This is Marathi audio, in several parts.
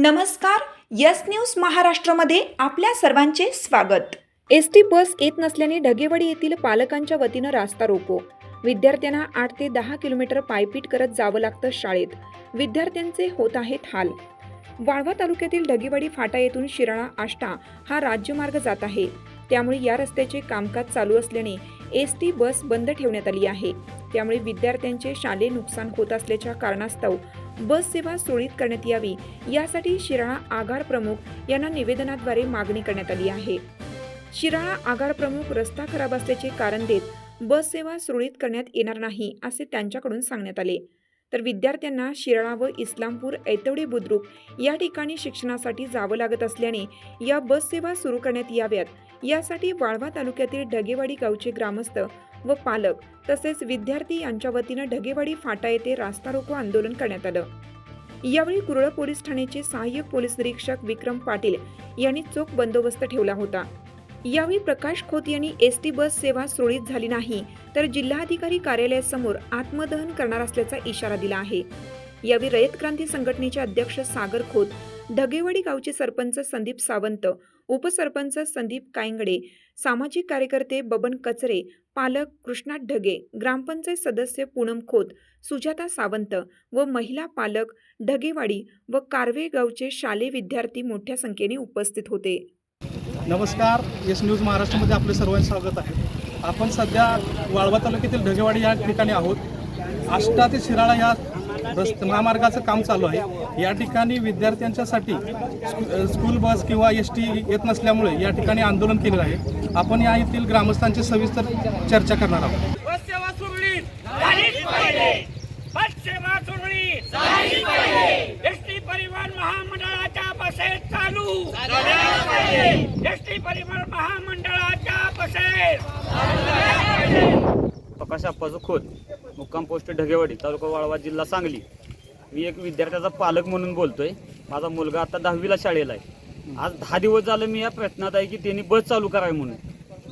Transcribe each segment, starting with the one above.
नमस्कार यस न्यूज महाराष्ट्रामध्ये आपल्या सर्वांचे स्वागत. एस टी बस येत नसल्याने ढगेवाडी येथील पालकांच्या वतीनं रास्ता रोको. विद्यार्थ्यांना आठ ते दहा किलोमीटर पायपीट करत जावं लागतं शाळेत. विद्यार्थ्यांचे होत आहेत हाल. वाळवा तालुक्यातील ढगेवाडी फाटा येथून शिराळा आष्टा हा राज्यमार्ग जात आहे. त्यामुळे या रस्त्याचे कामकाज चालू असल्याने एस टी बस बंद ठेवण्यात आली आहे. त्यामुळे विद्यार्थ्यांचे शालेय नुकसान होत असल्याच्या कारणास्तव बस सेवा सुरळीत करण्यात यावी यासाठी शिराळा आगार प्रमुख यांना निवेदनाद्वारे मागणी करण्यात आली आहे. शिराळा आगार प्रमुख रस्ता खराब असल्याचे कारण देत बस सेवा सुरळीत करण्यात येणार नाही असे त्यांच्याकडून सांगण्यात आले. तर विद्यार्थ्यांना शिराळा व इस्लामपूर ऐतवडे बुद्रुक या ठिकाणी शिक्षणासाठी जावं लागत असल्याने या बससेवा सुरू करण्यात याव्यात. यासाठी वाळवा तालुक्यातील ढगेवाडी गावचे ग्रामस्थ व पालक तसेच विद्यार्थी यांच्या वतीनं ढगेवाडी फाटा येथे रास्ता रोको आंदोलन करण्यात आलं. यावेळी कुरळ पोलीस ठाण्याचे सहाय्यक पोलीस निरीक्षक विक्रम पाटील यांनी चोख बंदोबस्त ठेवला होता. यावेळी प्रकाश खोत यांनी एस टी बस सेवा सुरळीत झाली नाही तर जिल्हाधिकारी कार्यालयासमोर आत्मदहन करणार असल्याचा इशारा दिला आहे. यावेळी रयत क्रांती संघटनेचे अध्यक्ष सागर खोत ढगेवाडी गावचे सरपंच संदीप सावंत उपसरपंच संदीप कायंगडे सामाजिक कार्यकर्ते बबन कचरे पालक कृष्णात ढगे ग्रामपंचायत सदस्य पूनम खोत सुजाता सावंत व महिला पालक ढगेवाडी व कारवे गावचे शालेय विद्यार्थी मोठ्या संख्येने उपस्थित होते. नमस्कार एस न्यूज महाराष्ट्रामध्ये आपले सर्वांचे स्वागत आहे. आपण सध्या वाळवा तालुक्यातील ढगेवाडी या ठिकाणी आहोत. आष्टा ते शिराळा या रस्त महामार्गाचं काम चालू आहे. या ठिकाणी विद्यार्थ्यांच्यासाठी स्कू- स्कूल बस किंवा एस टी येत नसल्यामुळे या ठिकाणी आंदोलन केलेलं आहे. आपण या येथील ग्रामस्थांची सविस्तर चर्चा करणार आहोत. बस सेवा सुरळीत झालीच पाहिजे बस सेवा सुरळीत झालीच पाहिजे एसटी परिवहन महामंडळाच्या बसेस चालू. एसटी परिवहन महामंडळाच्या बसेस प्रकाश आप्पाचं खोत मुक्काम पोस्ट ढगेवाडी तालुका वाळवा जिल्हा सांगली. मी एक विद्यार्थ्याचा पालक म्हणून बोलतोय. माझा मुलगा आता दहावीला शाळेला आहे. आज दहा दिवस झालं मी या प्रयत्नात आहे की त्यांनी बस चालू करावी म्हणून.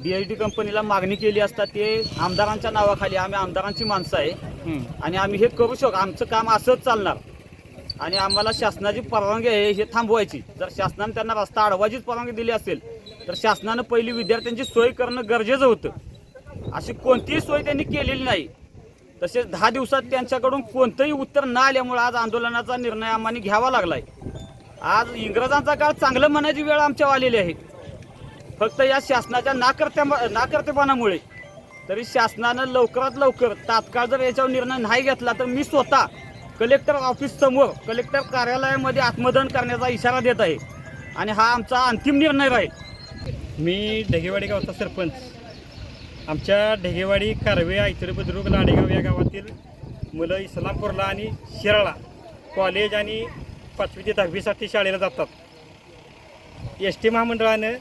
डी एच डी कंपनीला मागणी केली असता ते आमदारांच्या नावाखाली आम्ही आमदारांची माणसं आहे. आणि आम्ही हे करू शकतो. आमचं काम असंच चालणार. आणि आम्हाला शासनाची परवानगी आहे हे थांबवायची. जर शासनाने त्यांना रस्ता अडवायचीच परवानगी दिली असेल तर शासनानं पहिली विद्यार्थ्यांची सोय करणं गरजेचं होतं. अशी कोणतीही सोय त्यांनी केलेली नाही. तसेच दहा दिवसात त्यांच्याकडून कोणतंही उत्तर न आल्यामुळे आज आंदोलनाचा निर्णय आम्हाला घ्यावा लागलाय. आज इंग्रजांचा काळ चांगलं म्हणायची वेळ आमच्यावर आलेली आहे. फक्त या शासनाच्या नाकर्त्या नाकर्तेपणामुळे. तरी शासनानं लवकरात लवकर तात्काळ जर याच्यावर निर्णय नाही घेतला तर मी स्वतः कलेक्टर ऑफिस समोर कलेक्टर कार्यालयामध्ये आत्मदहन करण्याचा इशारा देत आहे. आणि हा आमचा अंतिम निर्णय राहील. मी ढगेवाडी गावचा सरपंच. आमच्या ढगेवाडी कारवे आयतरे बुद्रुक लाडेगाव या गावातील मुलं इस्लामपूरला आणि शिराळा कॉलेज आणि पाचवी ते दहावीसाठी शाळेला जातात. एस टी महामंडळानं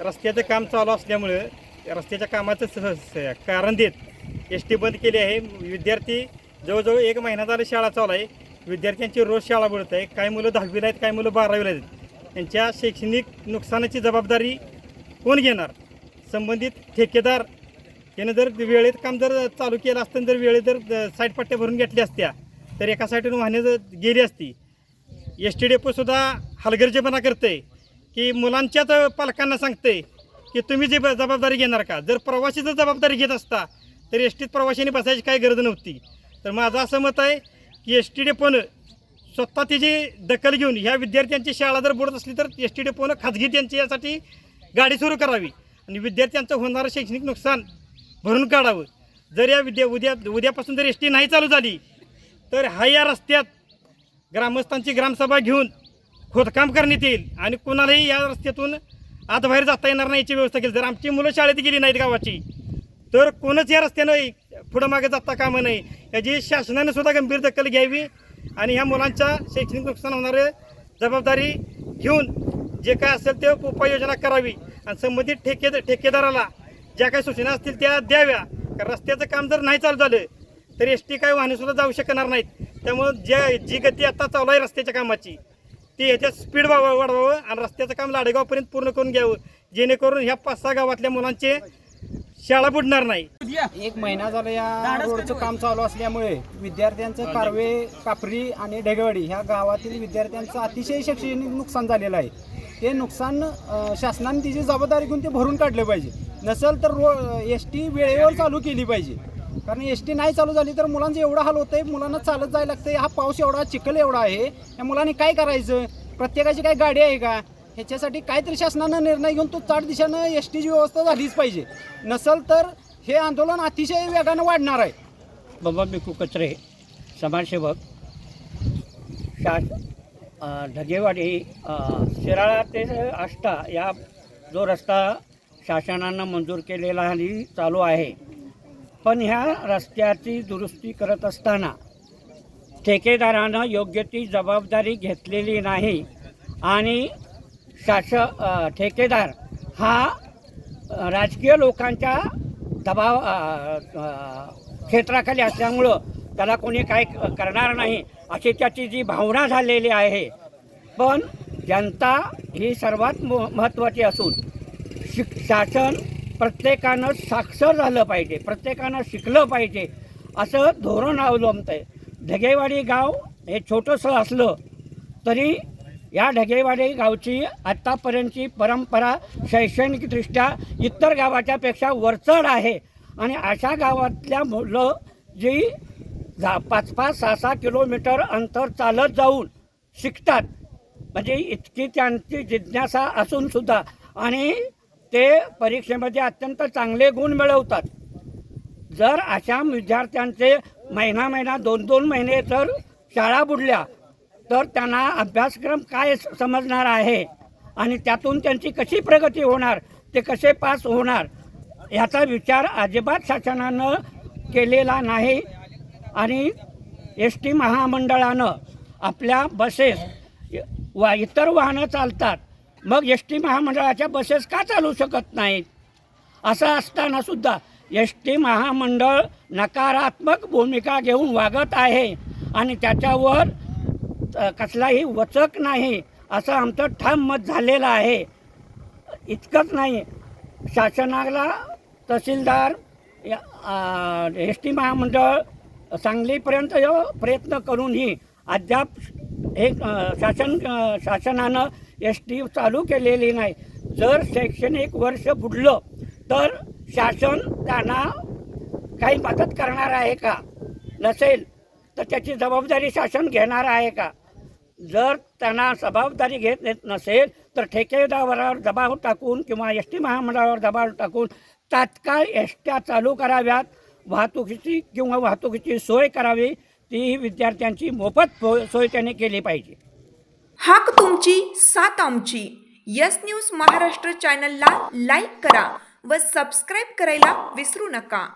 रस्त्याचं काम चालू असल्यामुळं रस्त्याच्या कामाचं सहज कारण देत एस टी बंद केली आहे. विद्यार्थी जवळजवळ एक महिना झाला शाळा चालू आहे. विद्यार्थ्यांची रोज शाळा बुडत आहे. काही मुलं दहावीला आहेत काही मुलं बारावीला आहेत. त्यांच्या शैक्षणिक नुकसानाची जबाबदारी कोण घेणार? संबंधित ठेकेदार. यानं जर वेळेत काम जर चालू केलं असतं जर वेळेत जर साईड पट्ट्या भरून घेतल्या असत्या तर एका साईडून वाहने जर गेली असती. एस टी डेपोसुद्धा हलगर्जेपणा करते की मुलांच्याच पालकांना सांगते की तुम्ही जी ब- जबाबदारी घेणार का? जर प्रवासी जर जबाबदारी घेत असता तर एस टीत प्रवाशांनी बसायची काही गरज नव्हती. तर माझं असं मत आहे की एस टी डेपोनं स्वतः तिची दखल घेऊन ह्या विद्यार्थ्यांची शाळा जर बुडत असली तर एस टी डेपोनं खाजगी त्यांची यासाठी गाडी सुरू करावी. आणि विद्यार्थ्यांचं होणारं शैक्षणिक नुकसान भरून काढावं. जर या विद्या उद्या उद्यापासून जर एस टी नाही चालू झाली तर हा या रस्त्यात ग्रामस्थांची ग्रामसभा घेऊन खोदकाम करण्यात येईल आणि कोणालाही या रस्त्यातून आत बाहेर जाता येणार नाही याची व्यवस्था केली. जर आमची मुलं शाळेत गेली नाहीत गावाची तर कोणच या रस्त्यानं पुढं मागे जाता कामं नाही. याची शासनाने सुद्धा गंभीर दखल घ्यावी आणि ह्या मुलांच्या शैक्षणिक नुकसान होणारे जबाबदारी घेऊन जे काय असेल ते उपाययोजना करावी. आणि संबंधित ठेके ठेकेदाराला ज्या काही सूचना असतील त्या द्याव्या. कारण रस्त्याचं काम जर नाही चालू झालं तर एस टी काही वाहनेसुद्धा जाऊ शकणार नाहीत. त्यामुळं ज्या जी गती आता चालू आहे रस्त्याच्या कामाची ती ह्याच्यात स्पीड वाढवावं वाढवावं आणि रस्त्याचं काम लाडेगावपर्यंत पूर्ण करून घ्यावं. जेणेकरून ह्या पाच सहा गावातल्या मुलांचे शाळा बुडणार नाही. एक महिना झाला या रोडचं काम चालू असल्यामुळे विद्यार्थ्यांचं कारवे कापरी आणि ढेगवाडी ह्या गावातील विद्यार्थ्यांचं अतिशय शैक्षणिक नुकसान झालेलं आहे. ते नुकसान शासनाने तिची जबाबदारी घेऊन ते भरून काढलं पाहिजे. नसेल तर रो एस टी वेळेवर चालू केली पाहिजे. कारण एस टी नाही चालू झाली तर मुलांचं एवढं हाल होतं आहे मुलांना चालत जायला लागतं हा पाऊस एवढा चिखल एवढा आहे. या मुलांनी काय करायचं? प्रत्येकाची काय गाडी आहे का? ह्याच्यासाठी काहीतरी शासनानं निर्णय घेऊन तो चाट दिशेनं एस टीची व्यवस्था झालीच पाहिजे. नसल तर हे आंदोलन अतिशय वेगानं वाढणार आहे. बाबा बिकू कचरे समाजसेवक शास ढगेवाडी शिराळा ते आष्टा या जो रस्ता शासनानं मंजूर केलेला आणि चालू आहे. पण ह्या रस्त्याची दुरुस्ती करत असताना ठेकेदारानं योग्य ती जबाबदारी घेतलेली नाही आणि शास ठेकेदार हा राजकीय लोकांच्या दबाव क्षेत्राखाली असल्यामुळं त्याला कोणी काय क- करणार नाही. अशी त्याची जी भावना झालेली आहे. पण जनता ही सर्वात म महत्त्वाची असून शिक शासन प्रत्येकानं साक्षर झालं पाहिजे प्रत्येकानं शिकलं पाहिजे असं धोरण अवलंबतं आहे ढगेवाडी गाव हे छोटंसं असलं तरी या ढगेवाडी गावची आत्तापर्यंतची परंपरा शैक्षणिकदृष्ट्या इतर गावाच्यापेक्षा वरचढ आहे. आणि अशा गावातल्या मुलं जी जा पाच पाच सहा सहा किलोमीटर अंतर चालत जाऊन शिकतात. म्हणजे इतकी त्यांची जिज्ञासा असूनसुद्धा आणि ते परीक्षेमध्ये अत्यंत चांगले गुण मिळवतात. जर अशा विद्यार्थ्यांचे महिना महिना दोन दोन महिने जर शाळा बुडल्या तर त्यांना अभ्यासक्रम काय समजणार आहे? आणि त्यातून त्यांची कशी प्रगती होणार? ते कसे पास होणार? याचा विचार अजिबात शासनानं केलेला नाही. आणि एस टी महामंडळानं आपल्या बसेस वा इतर वाहनं चालतात. मग एस टी महामंडळाच्या बसेस का चालू शकत नाहीत? असं असताना सुद्धा एस टी महामंडळ नकारात्मक भूमिका घेऊन वागत आहे आणि त्याच्यावर कसलाही वचक नाही असं आमचं ठाम मत झालेलं आहे. इतकंच नाही शासनाला तहसीलदार एस टी महामंडळ सांगलीपर्यंत यो प्रयत्न करूनही अद्याप हे शासन शासनानं एस टी चालू केलेली नाही. जर शैक्षणिक वर्ष बुडलं तर शासन त्यांना काही मदत करणार आहे का? नसेल तर त्याची जबाबदारी शासन घेणार आहे का? जर त्यांना जबाबदारी घेत येत नसेल तर ठेकेदारावर दबाव टाकून किंवा एस टी महामंडळावर दबाव टाकून तात्काळ एसट्या चालू कराव्यात. वाहतुकीची किंवा वाहतुकीची सोय करावी ती विद्यार्थ्यांची मोफत सोय त्याने केली पाहिजे. हाक तुमची सात आमची. यस न्यूज महाराष्ट्र चॅनलला लाईक करा व सबस्क्राईब करायला विसरू नका.